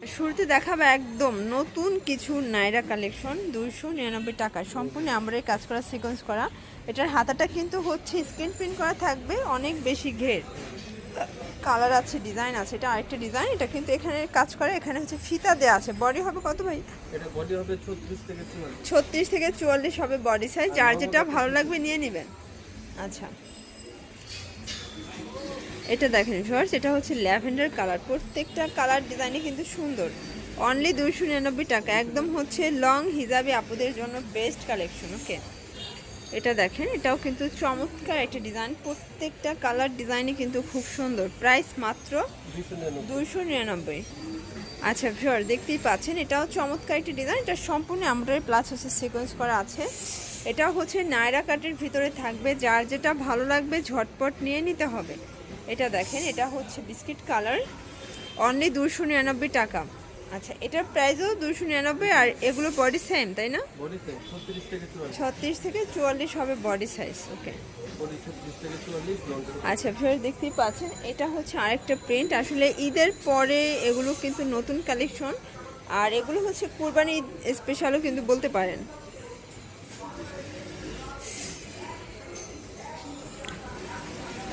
শুরুতে দেখাবো একদম নতুন কিছু নাইরা কালেকশন দুইশো নিরানব্বই টাকা। সম্পূর্ণ আমরা কাজ করা সিকোয়েন্স করা। এটার হাতাটা কিন্তু হচ্ছে স্ক্রিন প্রিন্ট করা থাকবে অনেক বেশি ঘের। কালার আছে ডিজাইন আছে এটা আরেকটা ডিজাইন এটা কিন্তু এখানে কাজ করে এখানে হচ্ছে ফিতা দেওয়া আছে। বডি হবে কত ভাই? এটা বডি হবে 36 থেকে 44 ছত্রিশ থেকে চুয়াল্লিশ হবে বডি সাইজ যার যেটা ভালো লাগবে নিয়ে নেবেন। আচ্ছা। এটা দেখেন ভিউয়ার্স এটা হচ্ছে ল্যাভেন্ডার কালার। প্রত্যেকটা কালার ডিজাইনই কিন্তু সুন্দর। অনলি দুইশো নিরানব্বই টাকা। একদম হচ্ছে লং হিজাবি আপুদের জন্য বেস্ট কালেকশন ওকে এটা দেখেন এটাও কিন্তু চমৎকার একটা ডিজাইন প্রত্যেকটা কালার ডিজাইনই কিন্তু খুব সুন্দর। প্রাইস মাত্র 299 দুইশো নিরানব্বই। আচ্ছা ভিওর দেখতেই পাচ্ছেন এটাও চমৎকার একটি ডিজাইন এটা সম্পূর্ণ আমরাই প্লাস হচ্ছে সিকোয়েন্স করা আছে। এটা হচ্ছে নায়রা কাটের ভিতরে থাকবে। যার যেটা ভালো লাগবে ঝটপট নিয়ে নিতে হবে। এটা দেখেন এটা হচ্ছে বিস্কিট কালার অনলি দুশো নিরানব্বই টাকা। আচ্ছা এটার প্রাইসও দুশো নিরানব্বই আর এগুলো বডি সেম তাই না? বডি সাইজ 36 থেকে 44 ছত্রিশ থেকে চুয়াল্লিশ হবে বডি সাইজ ওকে বডি 36 থেকে 44 লং আচ্ছা ফের দেখতেই পাচ্ছেন এটা হচ্ছে আরেকটা প্রিন্ট আসলে ঈদের পরে এগুলো কিন্তু নতুন কালেকশন আর এগুলো হচ্ছে কুরবানি স্পেশালও কিন্তু বলতে পারেন।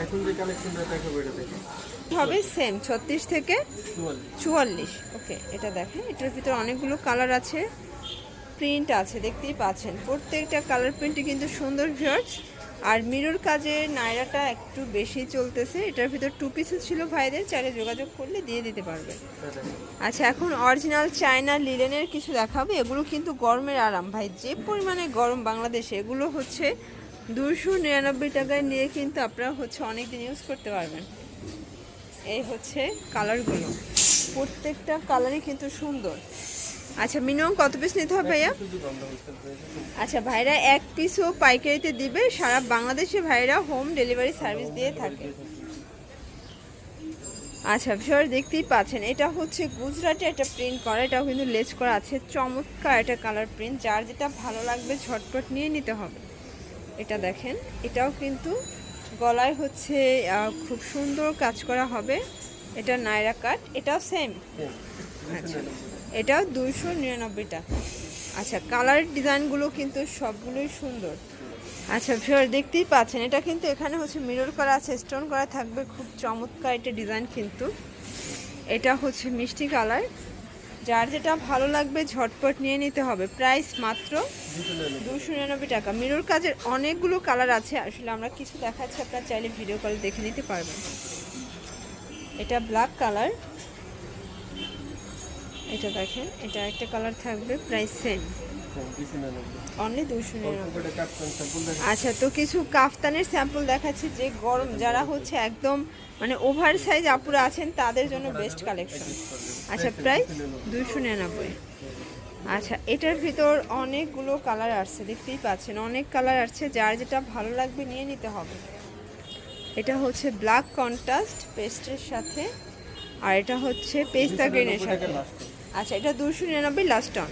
এখন যে কালেকশনটা দেখাবো এটা দেখেন হবে সেম ছত্রিশ থেকে 44 চুয়াল্লিশ। ওকে এটা দেখেন এটার ভিতরে অনেকগুলো কালার আছে প্রিন্ট আছে দেখতেই পাচ্ছেন। প্রত্যেকটা কালার প্রিন্টই কিন্তু সুন্দর ভিউয়ার্স। আর মিরর কাজের নায়রাটা একটু বেশি চলতেছে। এটার ভিতর টু পিসও ছিল ভাইদের চাইলে যোগাযোগ করলে দিয়ে দিতে পারবে। আচ্ছা এখন অরিজিনাল চায়না লিলেনের কিছু দেখাবো। এগুলো কিন্তু গরমের আরাম। ভাই যে পরিমাণে গরম বাংলাদেশে এগুলো হচ্ছে দুশো নিরানব্বই টাকায় নিয়ে কিন্তু আপনারা হচ্ছে অনেক দিন ইউজ করতে পারবেন। এই হচ্ছে কালারগুলো প্রত্যেকটা কালারই কিন্তু সুন্দর। আচ্ছা মিনিমাম কত পিস নিতে হবে ভাইয়া? আচ্ছা ভাইরা এক পিসও পাইকারিতে দিবে, সারা বাংলাদেশে ভাইরা হোম ডেলিভারি সার্ভিস দিয়ে থাকে। আচ্ছা ভিউয়ার দেখতেই পাচ্ছেন, এটা হচ্ছে গুজরাটে একটা প্রিন্ট করা, এটাও কিন্তু লেজ করা আছে। চমৎকার একটা কালার প্রিন্ট যার যেটা ভালো লাগবে ঝটপট নিয়ে নিতে হবে। এটা দেখেন। এটাও কিন্তু গলায় হচ্ছে খুব সুন্দর কাজ করা হবে। এটা নায়রা কাট এটাও সেম আচ্ছা এটাও দুইশো নিরানব্বই টাকা আচ্ছা কালার ডিজাইনগুলো কিন্তু সবগুলোই সুন্দর। আচ্ছা ভিউয়ার, দেখতেই পাচ্ছেন, এটা কিন্তু এখানে হচ্ছে মিরর করা আছে স্টোন করা থাকবে। খুব চমৎকার একটা ডিজাইন কিন্তু। এটা হচ্ছে মিষ্টি কালার যার যেটা ভালো লাগবে ঝটপট নিয়ে নিতে হবে। প্রাইস মাত্র দুশো নিরানব্বই টাকা। মিরর কাজের অনেকগুলো কালার আছে। আসলে আমরা কিছু দেখাচ্ছি, আপনার চাইলে ভিডিও কল দেখে নিতে পারবেন। এটা ব্ল্যাক কালার এটা দেখেন, এটা একটা কালার থাকবে প্রাইস সেম 299 অনলি দুশো আচ্ছা তো কিছু কাফতানের স্যাম্পল দেখাচ্ছি, যে গরম, যারা হচ্ছে একদম মানে ওভার সাইজ আপুরা আছেন, তাদের জন্য বেস্ট কালেকশন আচ্ছা প্রাইস দুশো নিরানব্বই। আচ্ছা এটার ভিতর অনেকগুলো কালার আসছে, দেখতেই পাচ্ছেন, অনেক কালার আসছে, যার যেটা ভালো লাগবে নিয়ে নিতে হবে। এটা হচ্ছে ব্ল্যাক কন্ট্রাস্ট পেস্টের সাথে, আর এটা হচ্ছে পেস্তা গ্রিনের সাথে। আচ্ছা এটা দুশো নিরানব্বই লাস্ট অন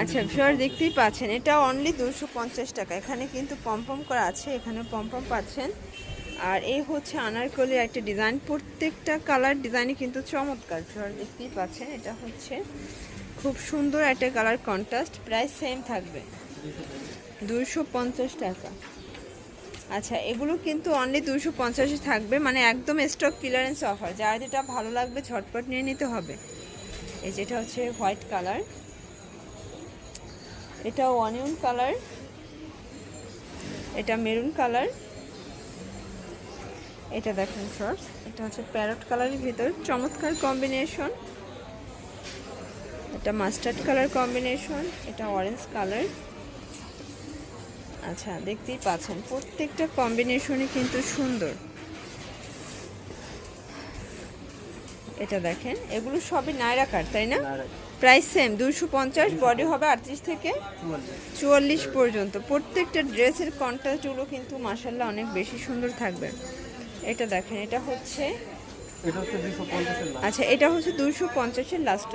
আচ্ছা ভিউয়ার দেখতেই পাচ্ছেন, এটা অনলি দুশো পঞ্চাশ টাকা। এখানে কিন্তু পম্পম করা আছে, এখানে পম্পম পাচ্ছেন। আর এই হচ্ছে আনারকলি একটা ডিজাইন প্রত্যেকটা কালার ডিজাইনই কিন্তু চমৎকার ভিউয়ার দেখতেই পাচ্ছেন। এটা হচ্ছে খুব সুন্দর একটা কালার কন্ট্রাস্ট প্রাইস সেম থাকবে। দুশো পঞ্চাশ টাকা। আচ্ছা এগুলো কিন্তু অনলি দুশো পঞ্চাশে থাকবে। মানে একদম স্টক ক্লিয়ারেন্স অফার যার যেটা ভালো লাগবে, ঝটপট নিয়ে নিতে হবে। এই যেটা হচ্ছে হোয়াইট কালার। এটা অনিয়ন কালার। এটা মেরুন কালার। এটা দেখেন শর্টস এটা হচ্ছে প্যারট কালারের ভিতর। চমৎকার কম্বিনেশন এটা মাস্টার্ড কালার কম্বিনেশন এটা অরেঞ্জ কালার আচ্ছা দেখতেই পাচ্ছেন, প্রত্যেকটা কম্বিনেশনই কিন্তু সুন্দর। এটা দেখেন এগুলো সবই নায়রা কাট তাই না? প্রাইস সেম দুশো পঞ্চাশ বডি হবে আটত্রিশ থেকে চুয়াল্লিশ। পর্যন্ত। প্রত্যেকটা ড্রেসের কন্ট্রাস্টগুলো কিন্তু মাসাল্লাহ অনেক বেশি সুন্দর থাকবে। এটা দেখেন এটা হচ্ছে এটা হচ্ছে 250 এর লাস্ট আচ্ছা এটা হচ্ছে দুশো পঞ্চাশের লাস্ট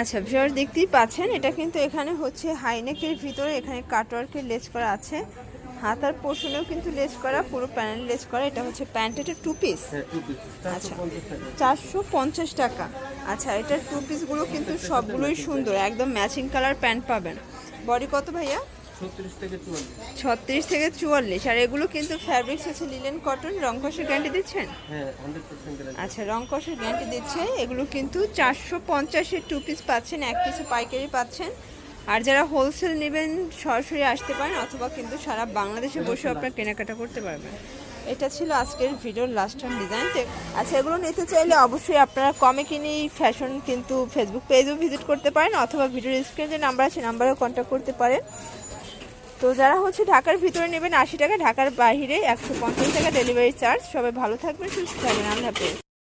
আচ্ছা ভিউয়ার দেখতেই পাচ্ছেন এটা কিন্তু এখানে হচ্ছে হাইনেকের ভিতরে এখানে কাটওয়ার্কের লেস করা আছে। হাতার পোর্শনেও কিন্তু লেস করা পুরো প্যানেল লেস করা এটা হচ্ছে প্যান্ট এটা টু পিস আচ্ছা। চারশো পঞ্চাশ টাকা। আচ্ছা এটার টু পিসগুলো কিন্তু সবগুলোই সুন্দর একদম ম্যাচিং কালার প্যান্ট পাবেন। বডি কত ভাইয়া? ছত্রিশ থেকে চুয়াল্লিশ। আর এগুলো কিন্তু ফ্যাব্রিক্স আছে লিলেন কটন রং কষের গ্যারান্টি দিচ্ছেন? হ্যাঁ আচ্ছা রং কষের গ্যারান্টি দিচ্ছে। এগুলো কিন্তু চারশো পঞ্চাশের টু পিস পাচ্ছেন এক পিসে পাইকারি পাচ্ছেন। আর যারা হোলসেল নেবেন, সরাসরি আসতে পারেন, অথবা কিন্তু সারা বাংলাদেশে বসে আপনারা কেনাকাটা করতে পারবেন। এটা ছিল আজকের ভিডিওর লাস্ট টাইম ডিজাইন আচ্ছা এগুলো নিতে চাইলে অবশ্যই আপনারা কমে কিনে ফ্যাশন কিন্তু ফেসবুক পেজও ভিজিট করতে পারেন, অথবা ভিডিওর স্ক্রিনে যে নাম্বার আছে নাম্বারেও কন্ট্যাক্ট করতে পারেন। তো যারা হচ্ছে ঢাকার ভিতরে নেবেন, আশি টাকা, ঢাকার বাইরে একশো পঞ্চাশ টাকা ডেলিভারি চার্জ সবাই ভালো থাকবেন, সুস্থ থাকবেন। আল্লাহ হাফেজ।